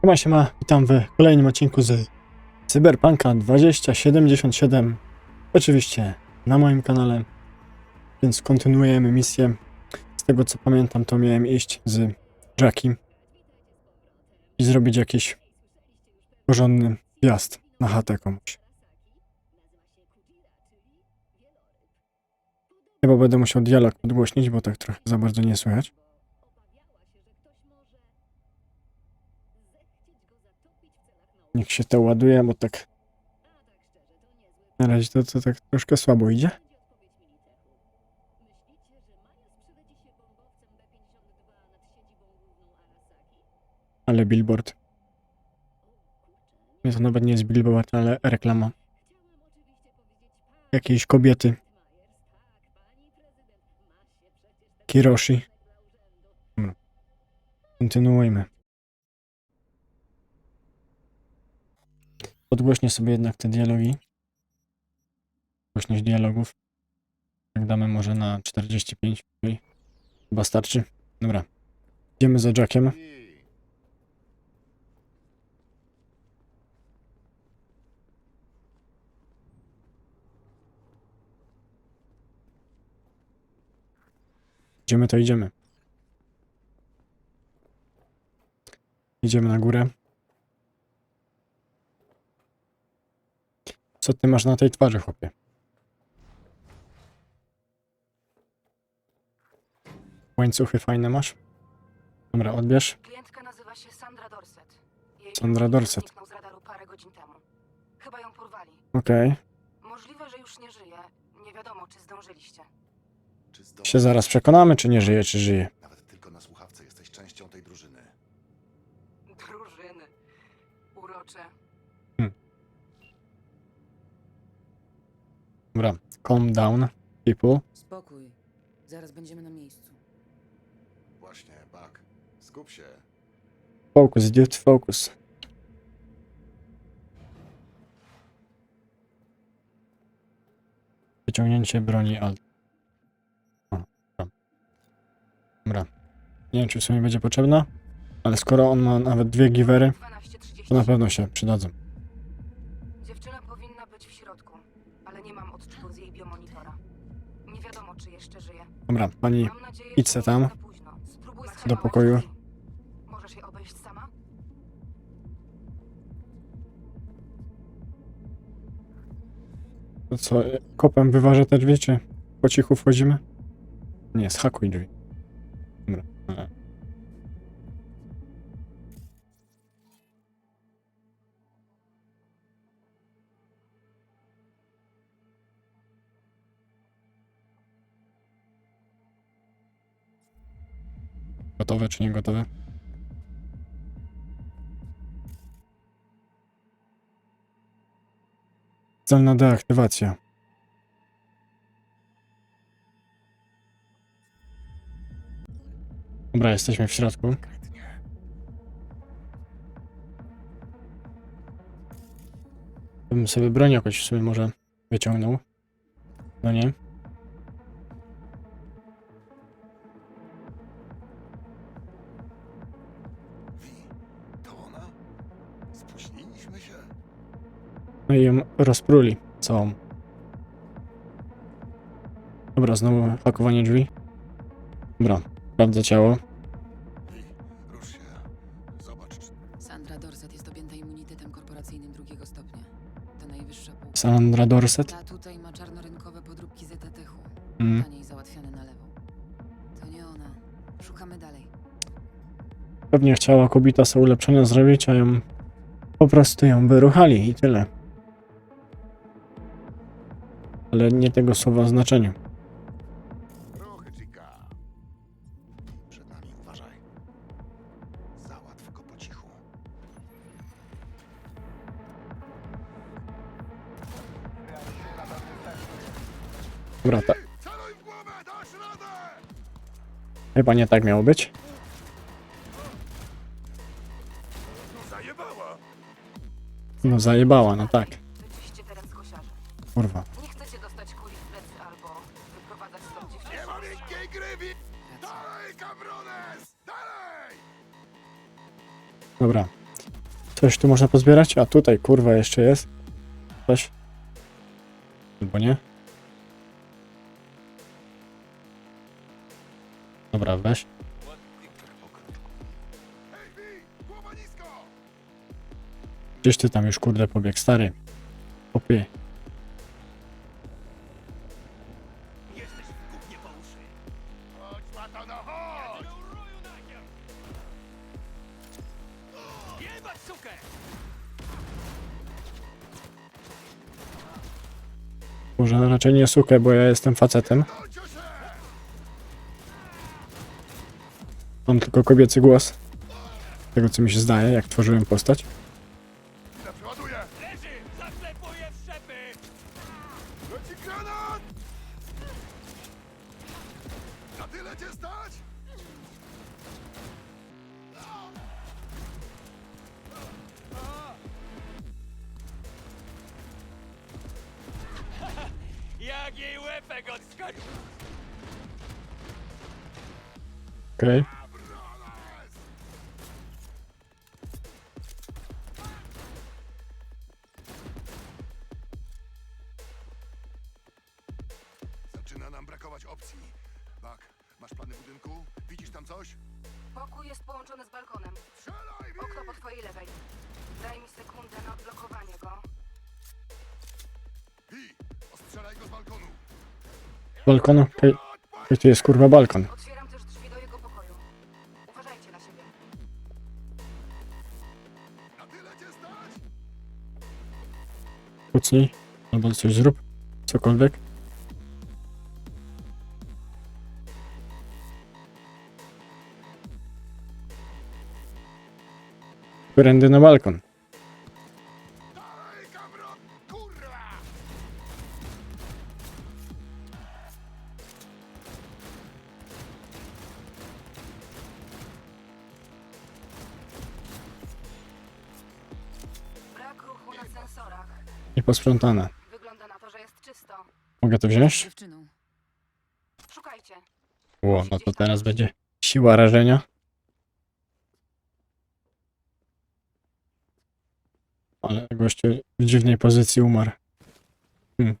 Siema, siema, witam w kolejnym odcinku z Cyberpunka 2077. Oczywiście na moim kanale, więc kontynuujemy misję. Z tego co pamiętam, to miałem iść z Jackiem i zrobić jakiś porządny wjazd na chatę komuś. Chyba będę musiał dialog podgłośnić, bo tak trochę za bardzo nie słychać. Niech się to ładuje, bo tak na razie to, to tak troszkę słabo idzie. Ale billboard. Nie, to nawet nie jest billboard, ale reklama. Jakiejś kobiety. Kiroshi. Kontynuujmy. Podgłośnię sobie jednak te dialogi. Głośność dialogów. Jak damy może na 45, okej. chyba starczy. Dobra. Idziemy za Jackiem. Idziemy to idziemy. Idziemy na górę. Co ty masz na tej twarzy, chłopie? Łańcuchy fajne masz? Dobra, odbierz. Klientka nazywa się Sandra Dorset. Jej Sandra Dorset. zniknął z radaru parę godzin temu. Chyba ją porwali. Okej. Możliwe, że już nie żyje. Nie wiadomo, czy zdążyliście. Się zaraz przekonamy, czy nie żyje, czy żyje. Dobra, calm down, people. Spokój. Zaraz będziemy na miejscu. Właśnie, Bak. Skup się. Focus, dude, focus. Wyciągnięcie broni alt. O, dobra. Dobra. Nie wiem, czy w sumie będzie potrzebna, ale skoro on ma nawet dwie givery, 12.30. to na pewno się przydadzą. Dobra, pani Mam nadzieję, idź że se nie tam. za późno. Spróbuj Do schować pokoju. drzwi. Możesz je obejść sama? To co, kopem wyważę te drzwi, czy po cichu wchodzimy? Nie, schakuj drzwi. Dobra. E. Gotowe czy nie gotowe? Celna deaktywacja. Dobra, jesteśmy w środku. Bym sobie broń jakoś w sumie może wyciągnął. No nie. I ją rozpruli całą. Dobra, znowu hakowanie drzwi. Dobra, sprawdzę ciało. Wi, rusz się. Zobacz, czy... Sandra Dorset jest objęta immunitetem korporacyjnym drugiego stopnia. To najwyższa półka. Sandra Dorset. Ta tutaj ma czarnorynkowe podróbki ZTH-u. Mm. Taniej na lewo. To nie ona. Szukamy dalej. Pewnie chciała kobieta sobie ulepszenia zrobić, a ją po prostu ją wyruchali i tyle. Ale nie tego słowa znaczeniu. Przed nami, uważaj. Załatw go po cichu. Dobra, ta, Celuj w głowę, dasz radę! chyba nie tak miało być. Zajebała! No zajebała, no tak. Tu można pozbierać? A tutaj, kurwa, jeszcze jest. Coś. Albo nie. Dobra, weź. Gdzieś ty tam już, kurde, pobieg, stary. Popie. Raczej nie sukę, bo ja jestem facetem. Mam tylko kobiecy głos. Tego, co mi się zdaje, jak tworzyłem postać. Okej. Brones! Zaczyna nam brakować opcji. Bak, masz plany budynku? Widzisz tam coś? Pokój jest połączony z balkonem. Strzelaj, Wi! Okno po twojej lewej. Daj mi sekundę na odblokowanie go. Wi! Ostrzelaj go z balkonu! Balkonu? Okej. Okay. Tu jest kurwa balkon. Kucnij. Albo coś zrób. Cokolwiek. Prędy na balkon. I posprzątane. Wygląda na to, że jest czysto. Mogę to wziąć? Dziewczyną. Szukajcie. Ło, no to teraz będzie siła rażenia. Ale gościu w dziwnej pozycji umarł. Hmm.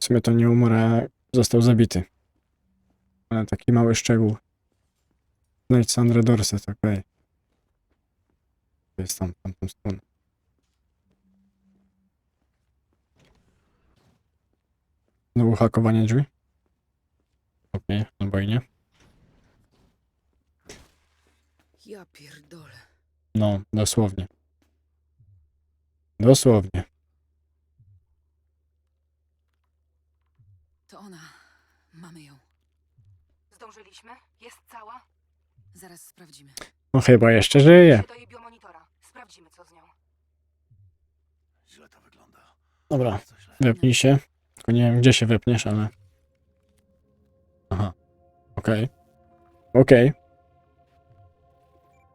W sumie to nie umarł, a został zabity. Ale taki mały szczegół. Znajdź Sandra Dorset, okej. To jest tam, tamtą stronę. Znowu hakowanie drzwi? Okej, no bojnie. Ja pierdolę. No, dosłownie. Dosłownie. To ona. Mamy ją. Zdążyliśmy? Jest cała? Zaraz sprawdzimy. No chyba jeszcze żyje. Do jej biomonitora. Sprawdzimy, co z nią. Źle to wygląda. Dobra, wepnij się. Tylko nie wiem, gdzie się wepniesz, ale... Aha. Okej. Okej.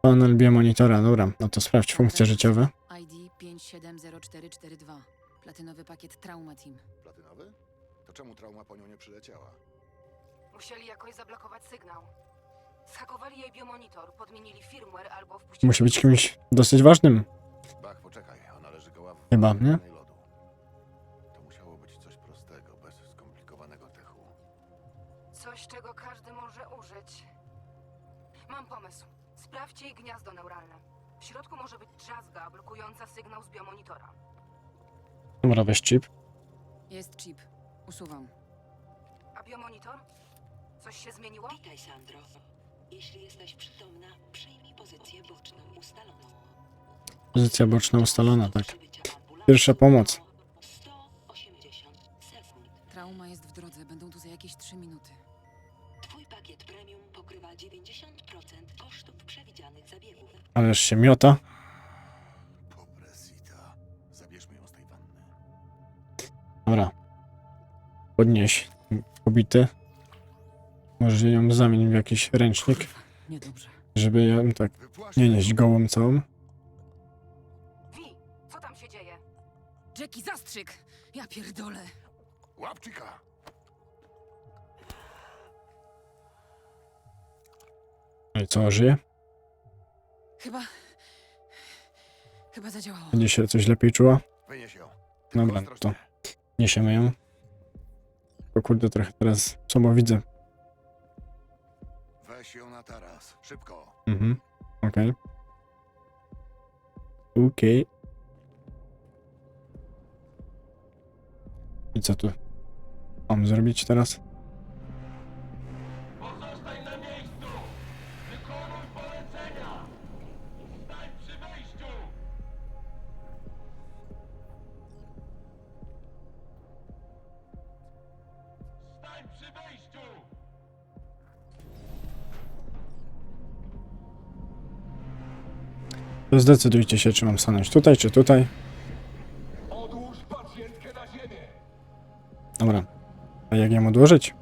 Panel biomonitora, dobra. No to sprawdź funkcje życiowe. ID 570442. Platynowy pakiet Trauma Team. Platynowy? To czemu trauma po nią nie przyleciała? Musieli jakoś zablokować sygnał. Zhakowali jej biomonitor, podmienili firmware albo wpuścili... Musi być kimś dosyć ważnym. Bach, poczekaj, ona leży goła w Chyba, nie? Coś, czego każdy może użyć. Mam pomysł. Sprawdźcie jej gniazdo neuralne. W środku może być drzazga blokująca sygnał z biomonitora. Dobra, weź chip. Jest chip. Usuwam. A biomonitor? Coś się zmieniło? Witaj, Sandro. Jeśli jesteś przytomna, przyjmij pozycję boczną ustaloną. Pozycja boczna ustalona, tak. Przybycia ambulansu Pierwsza pomoc. 180 sekund. Trauma jest w drodze. Będą tu za jakieś 3 minuty. Pakiet premium pokrywa 90% kosztów przewidzianych zabiegów. Ależ się miota. Pobresita. Zabierzmy ją z tej wanny. Dobra. Podnieś pobity. Może ją zamień w jakiś ręcznik, Niedobrze. żeby ją tak nie nieść gołą całą. Wi, co tam się dzieje? Jackie, zastrzyk! Ja pierdolę. Łapczyka! No i co, żyje? Chyba... Chyba zadziałało. Będzie się coś lepiej czuła? Wynieś ją. Dobra, to niesiemy ją. Tylko kurde, trochę teraz słabo widzę. Weź ją na taras. Szybko. Mhm, okej. Okej. I co tu mam zrobić teraz? Zdecydujcie się, czy mam stanąć tutaj, czy tutaj. Odłóż pacjentkę na ziemię! Dobra. A jak ją odłożyć?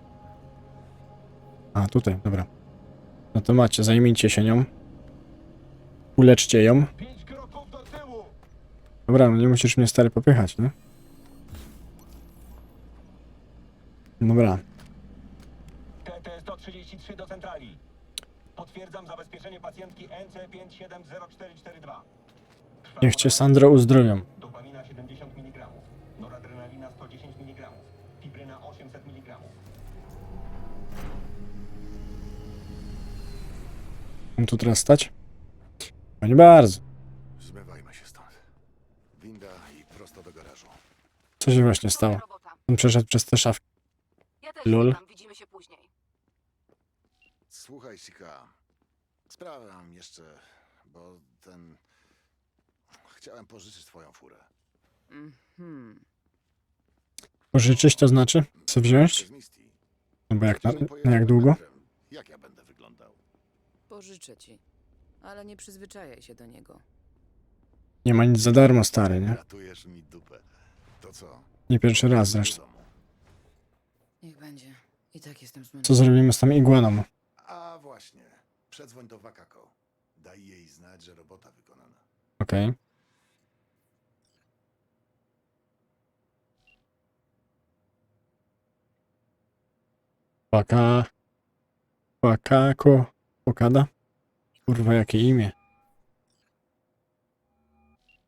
A, tutaj, dobra. No to macie, zajmijcie się nią. Uleczcie ją. Dobra, no nie musisz mnie stary popychać, nie? Dobra, TT-133 do centrali. Potwierdzam zabezpieczenie pacjentki NC570442. Niech cię Sandro uzdrowią. Dopamina 70 mg, noradrenalina 110 mg, fibryna 800 mg. Mam tu teraz stać? No nie bardzo. Zmywajmy się stąd. Winda i prosto do garażu. Co się właśnie Twoja stało? robota. On przeszedł przez te szafki. Ja też Lol. tam widzimy się później. Słuchaj, Sika. Sprawę mam jeszcze, bo ten... Chciałem pożyczyć twoją furę. Mhm. Pożyczyć to znaczy? Co wziąć? Z Misty. No bo jak, na, jak długo? metrem. Jak ja będę wyglądał? Pożyczę ci. Ale nie przyzwyczajaj się do niego. Nie ma nic za darmo, stary, nie? Ratujesz mi dupę. To co? Nie pierwszy raz Do zresztą. domu. Niech będzie. I tak jestem zmęczony. Co zrobimy z tą iguaną? A właśnie. Przedzwoń do Wakako. Daj jej znać, że robota wykonana. Okej. Paka... Pakako... Okada? Kurwa, jakie imię.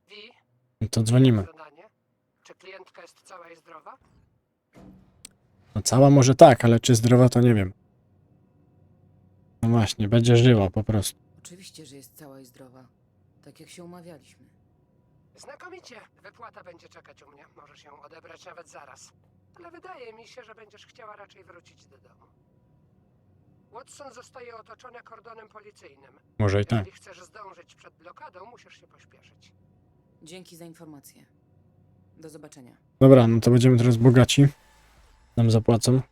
Wi, No to dzwonimy. zadanie. Czy klientka jest cała i zdrowa? No cała może tak, ale czy zdrowa to nie wiem. No właśnie, będzie żyła po prostu. Oczywiście, że jest cała i zdrowa. Tak jak się umawialiśmy. Znakomicie. Wypłata będzie czekać u mnie. Możesz ją odebrać nawet zaraz. Ale wydaje mi się, że będziesz chciała raczej wrócić do domu. Watson zostaje otoczony kordonem policyjnym. Może i tak. Jeśli chcesz zdążyć przed blokadą, musisz się pośpieszyć. Dzięki za informację. Do zobaczenia. Dobra, no to będziemy teraz bogaci. Nam zapłacą.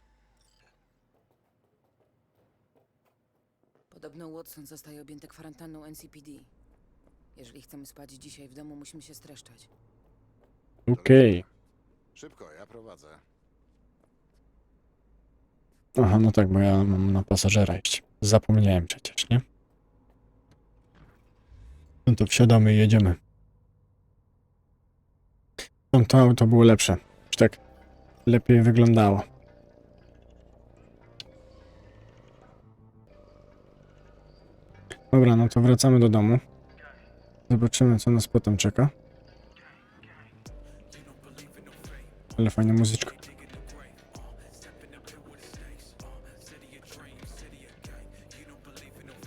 Podobno Watson zostaje objęty kwarantanną NCPD. Jeżeli chcemy spać dzisiaj w domu, musimy się streszczać. Okej. Szybko, ja prowadzę. Aha, no tak, bo ja mam na pasażera iść. Zapomniałem przecież, nie? No to wsiadamy i jedziemy. Tamto auto było lepsze. Już tak lepiej wyglądało. Dobra, no to wracamy do domu. Zobaczymy, co nas potem czeka. Ale fajna muzyczka.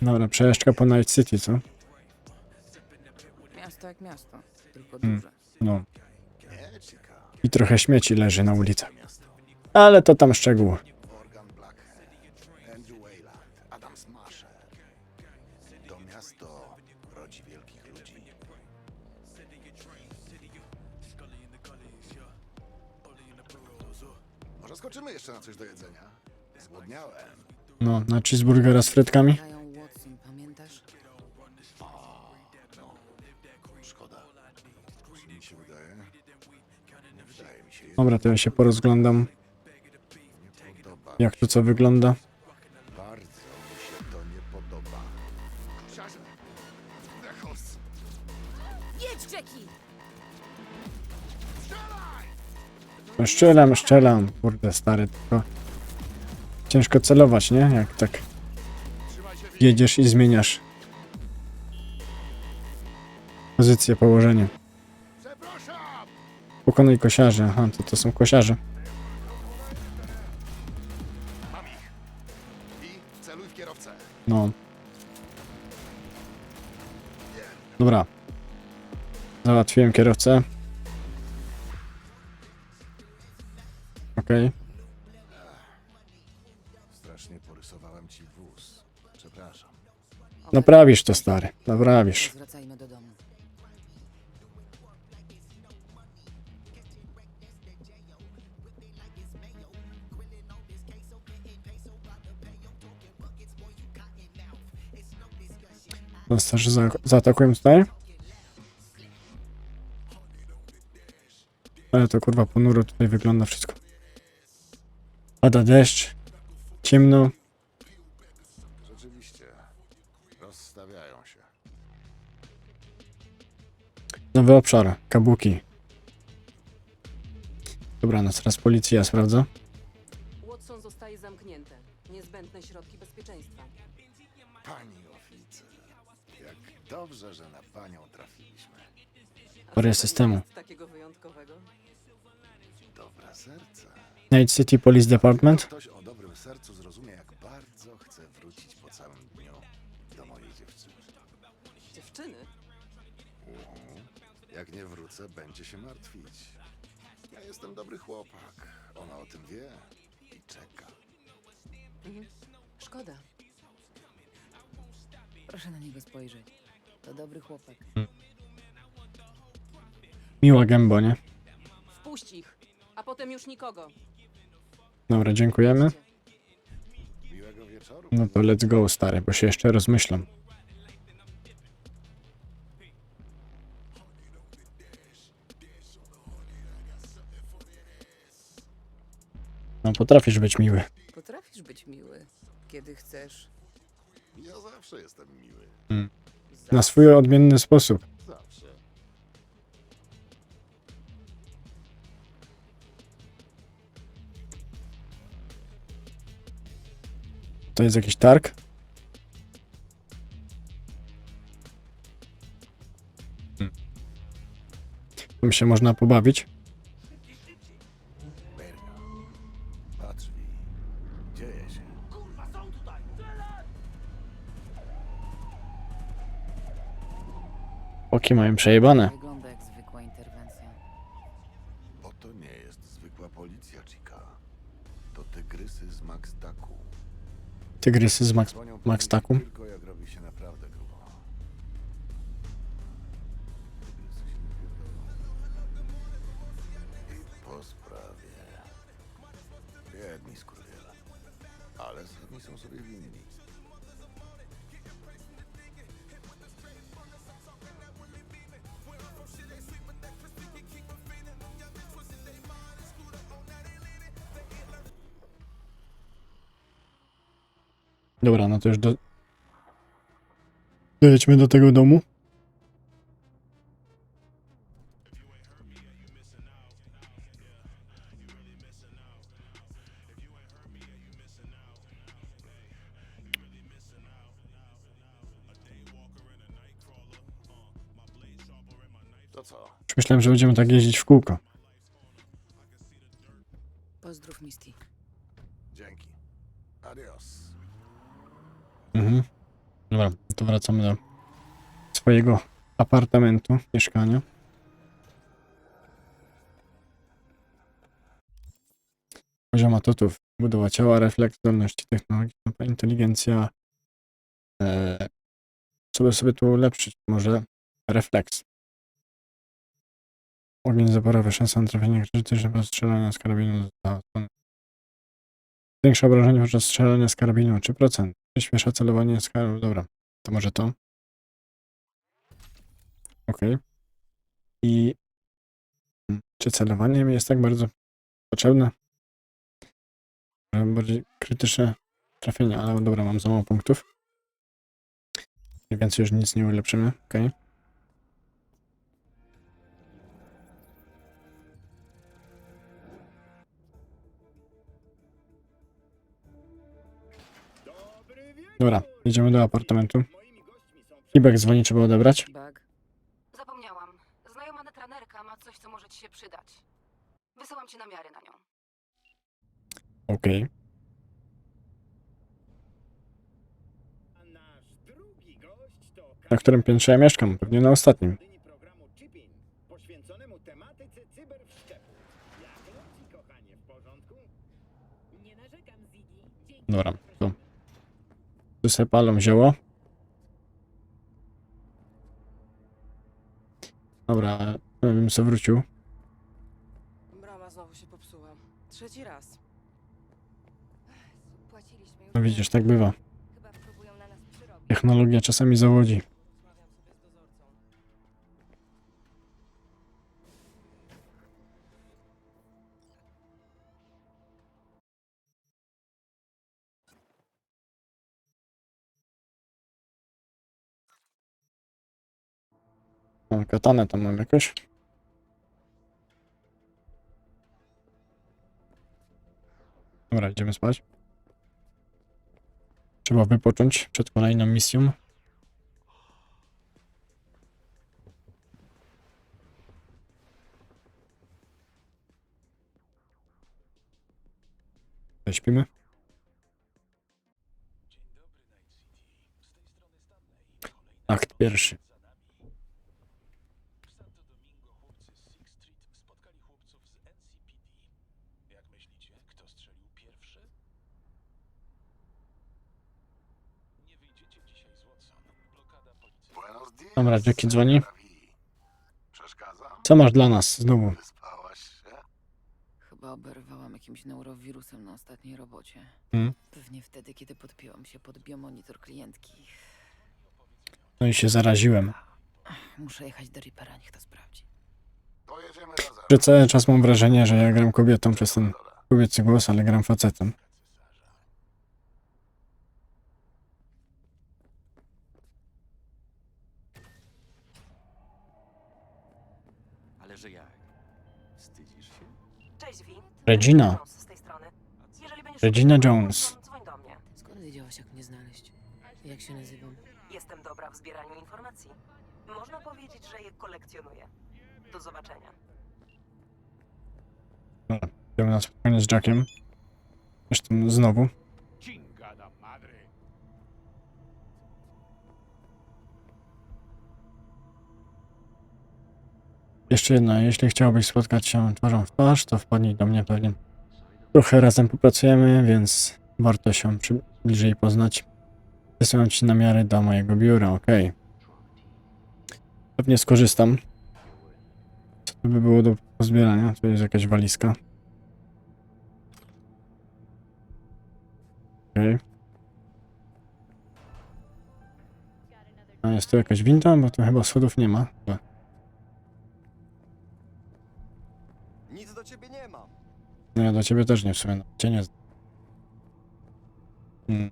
Dobra, przejażdżka po Night City, co? Miasto jak miasto, tylko Mm. duże. No. I trochę śmieci leży na ulicach. Ale to tam szczegóły. Morgan Blackhead. Andrew Wayland. Adam Smasher. To miasto rodzi wielkich ludzi. Może skoczymy jeszcze na coś do jedzenia? Zgłodniałem. No, na cheeseburgera z frytkami. Grają Pamiętasz? No. Szkoda. Mi się wydaje? Nie wydaje mi się. Dobra, to ja się porozglądam, Nie podoba jak tu co wygląda. Bardzo mi się to nie podoba. Jedź, Jackie! No, szczelam, szczelam. Kurde, stary, tylko... Ciężko celować, nie? Jak tak. Jedziesz i zmieniasz Pozycję, położenie. Pokonaj kosiarze. Aha, to to są kosiarze. No. Dobra. Załatwiłem kierowcę. Okej. Strasznie Naprawisz to, stary. Naprawisz. Wracajmy do domu. Zostasz, że za, zaatakują tutaj? Ale to kurwa ponuro tutaj wygląda wszystko. Pada deszcz. Ciemno. Nowy obszar. Kabuki. Dobra, no teraz policja sprawdza. Watson zostaje zamknięte. Niezbędne środki bezpieczeństwa. Pani oficer. Jak dobrze, że na panią trafiliśmy. Parę systemu. Takiego wyjątkowego. Dobre serce. Night City Police Department. Ktoś o Wrócę, będzie się martwić. Ja jestem dobry chłopak. Ona o tym wie i czeka. Mhm. Szkoda. Proszę na niego spojrzeć. To dobry chłopak. Miła gębo, nie? Wpuść ich, a potem już nikogo. Dobra, dziękujemy. Miłego wieczoru. No to let's go, stary, bo się jeszcze rozmyślam. No, potrafisz być miły. Potrafisz być miły, kiedy chcesz. Ja zawsze jestem miły. Na swój odmienny sposób. Zawsze. To jest jakiś targ? Tym się można pobawić. Oki mają przejebane. Wygląda jak zwykła interwencja. Bo to nie jest zwykła policja, Chica. To tygrysy z Max Daku. Tygrysy z Max, Dzwonią Max po Taku. mnie Tylko Dobra, no to już do... Dojedźmy do tego domu. Już myślałem, że będziemy tak jeździć w kółko. Pozdrów Misty. Dzięki. Adios. Mhm. Wracamy do swojego apartamentu, mieszkania. Poziom atutów. Budowa ciała, refleks, zdolności technologiczne, inteligencja. Eee, co by sobie tu ulepszyć? Może refleks. Ogień zaporowy, szansa na trafienie krytyczne strzelania z karabinu. za- Zwiększa obrażenie podczas strzelania z karabinu o 3%. Przyspiesza celowanie z karabinu. Dobra, to może to. Okej. I czy celowanie mi jest tak bardzo potrzebne? Bardziej krytyczne trafienia, ale dobra, mam za mało punktów. I więcej już nic nie ulepszymy. Okej. Dobra, idziemy do apartamentu. Ibek dzwoni, trzeba odebrać. Bug. Zapomniałem coś, co może ci się przydać. Wysyłam ci namiary na nią. Okej. Nasz drugi gość to Na którym piętrze ja mieszkam? Pewnie na ostatnim. Dobra, to. Tu sobie palą zioło. Dobra, bym sobie wrócił. Brama znowu się popsuła. Trzeci raz. Płaciliśmy już No widzisz, tak bywa. Chyba próbują na nas przyrobić. Technologia czasami zawodzi. O, katanę tam mam jakoś. Dobra, idziemy spać. Trzeba wypocząć przed kolejną misją. Śpimy? Akt pierwszy. Dobra, Jackie dzwoni. Co masz dla nas znowu? Wyspałaś się? Chyba oberwałam jakimś neurowirusem na ostatniej robocie. Hmm? Pewnie wtedy, kiedy podpiąłam się pod biomonitor klientki. No i się zaraziłem. Muszę jechać do Reapera, niech to sprawdzi. Pojedziemy razem. Że cały czas mam wrażenie, że ja gram kobietą przez ten kobiecy głos, ale gram facetem. Ale że jak? Wstydzisz się? Cześć, Vi. Regina. Regina Jones. Dzwoń do mnie. Skąd wiedziałaś, jak mnie znaleźć? Jak się nazywam? Jestem dobra w zbieraniu informacji. Można powiedzieć, że je kolekcjonuję. Do zobaczenia. Idziemy na spotkanie z Jackiem. Zresztą znowu. Jeszcze jedno, jeśli chciałbyś spotkać się twarzą w twarz, to wpadnij do mnie pewnie. Trochę razem popracujemy, więc warto się bliżej poznać. Wysyłam ci namiary do mojego biura, okej. Pewnie skorzystam. Co to by było do pozbierania? To jest jakaś walizka. Okej. A jest tu jakaś winda? Bo tu chyba schodów nie ma. Chyba. No ja do ciebie też nie w sumie. No, cię nie. Hmm.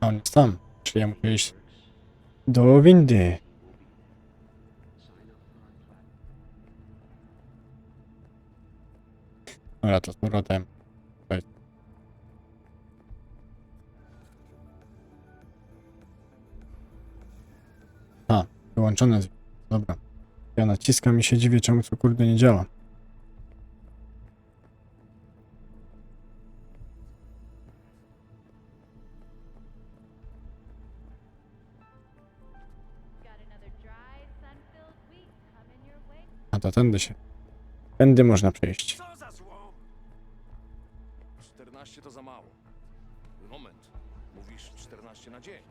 On jest tam. Czyli ja muszę iść do windy. Dobra, to z powrotem. Wyłączone. z- Dobra. Ja naciskam i się dziwię, czemu to kurde nie działa. A to tędy się. Tędy można przejść. Co za zło? 14 to za mało. Moment. Mówisz 14 na dzień.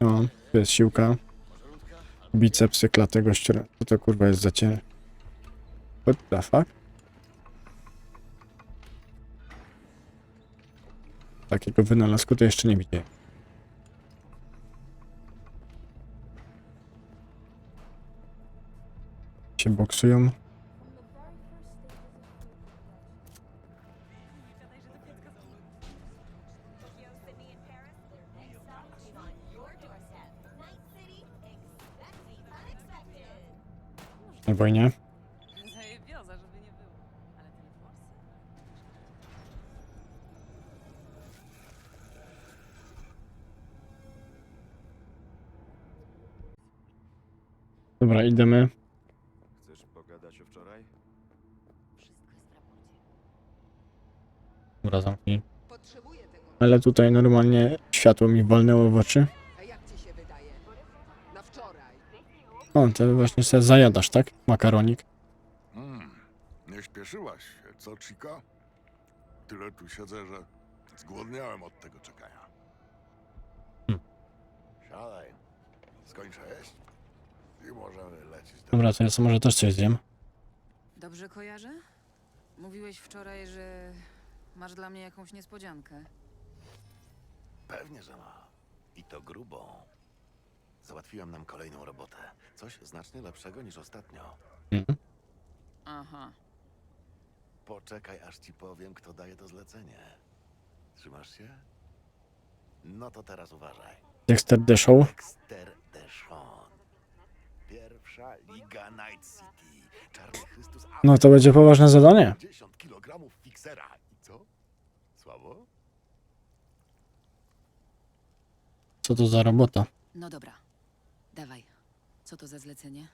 No, to jest siłka. Bicepsy klatego ściera. To kurwa jest za cię? What the fuck? Takiego wynalazku to jeszcze nie widziałem. Się boksują. Albo i nie. Dobra, idziemy. Chcesz pogadać o wczoraj? Wszystko jest w Ale tutaj normalnie światło mi walnęło w oczy. O, to właśnie sobie zajadasz, tak? Makaronik. Mm, nie śpieszyłaś się, co, Chica? Tyle tu siedzę, że zgłodniałem od tego czekania. Hmm. Siadaj. Skończę jeść i możemy lecieć do... Dobra, to ja sobie może też coś zjem. Dobrze kojarzę? Mówiłeś wczoraj, że masz dla mnie jakąś niespodziankę. Pewnie, że ma. I to grubą. Załatwiłem nam kolejną robotę. Coś znacznie lepszego niż ostatnio. Mhm. Aha. Poczekaj, aż ci powiem, kto daje to zlecenie. Trzymasz się? No to teraz uważaj. Dexter The Show. Dexter Deshawn. Pierwsza Liga Night City. Czarny Chrystus. No to będzie poważne zadanie. 50 kg fiksera. I co? Słabo? Co to za robota? No dobra. Dawaj. Co to za zlecenie?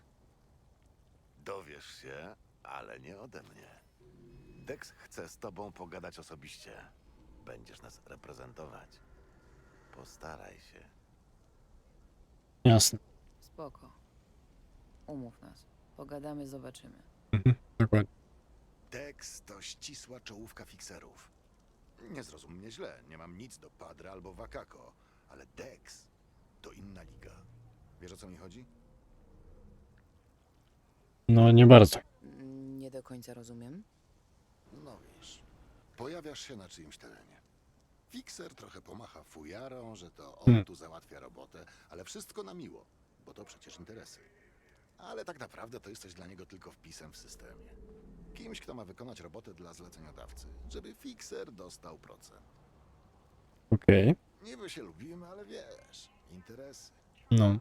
Dowiesz się, ale nie ode mnie. Dex chce z tobą pogadać osobiście. Będziesz nas reprezentować. Postaraj się. Jasne. Spoko. Umów nas. Pogadamy, zobaczymy. Mhm, dokładnie. Dex to ścisła czołówka fikserów. Nie zrozum mnie źle, nie mam nic do Padre albo Wakako, ale Dex to inna liga. Wiesz o co mi chodzi? No nie bardzo. Nie do końca rozumiem. No wiesz, pojawiasz się na czyimś terenie. Fikser trochę pomacha fujarą, że to on Hmm. tu załatwia robotę, ale wszystko na miło, bo to przecież interesy. Ale tak naprawdę to jesteś dla niego tylko wpisem w systemie. Kimś, kto ma wykonać robotę dla zleceniodawcy, żeby fikser dostał procent. Okej. Niby się lubimy, ale wiesz, interesy. No.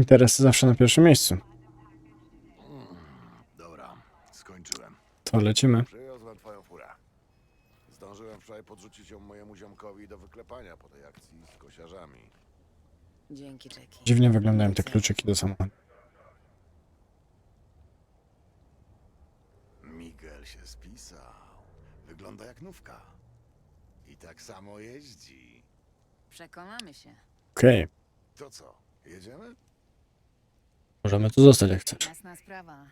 Interesy zawsze na pierwszym miejscu. Dobra, skończyłem. To lecimy. Przywiozłem twoją furę. Zdążyłem wczoraj podrzucić ją mojemu ziomkowi do wyklepania po tej akcji z kosiarzami. Dzięki, Jackie. Dziwnie wyglądają te kluczyki do samochodu. Miguel się spisał. Wygląda jak nówka. I tak samo jeździ. Przekonamy się. Okej. To co, jedziemy? Możemy tu zostać jak chcesz. Jasna sprawa.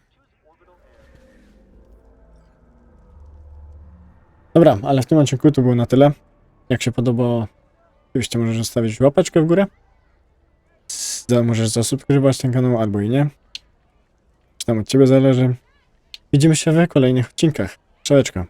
Dobra, ale w tym odcinku to było na tyle. Jak się podobało, oczywiście możesz zostawić łapeczkę w górę. Za- Możesz zasubskrybować ten kanał albo i nie. Czy tam od ciebie zależy. Widzimy się w kolejnych odcinkach. Czełeczka.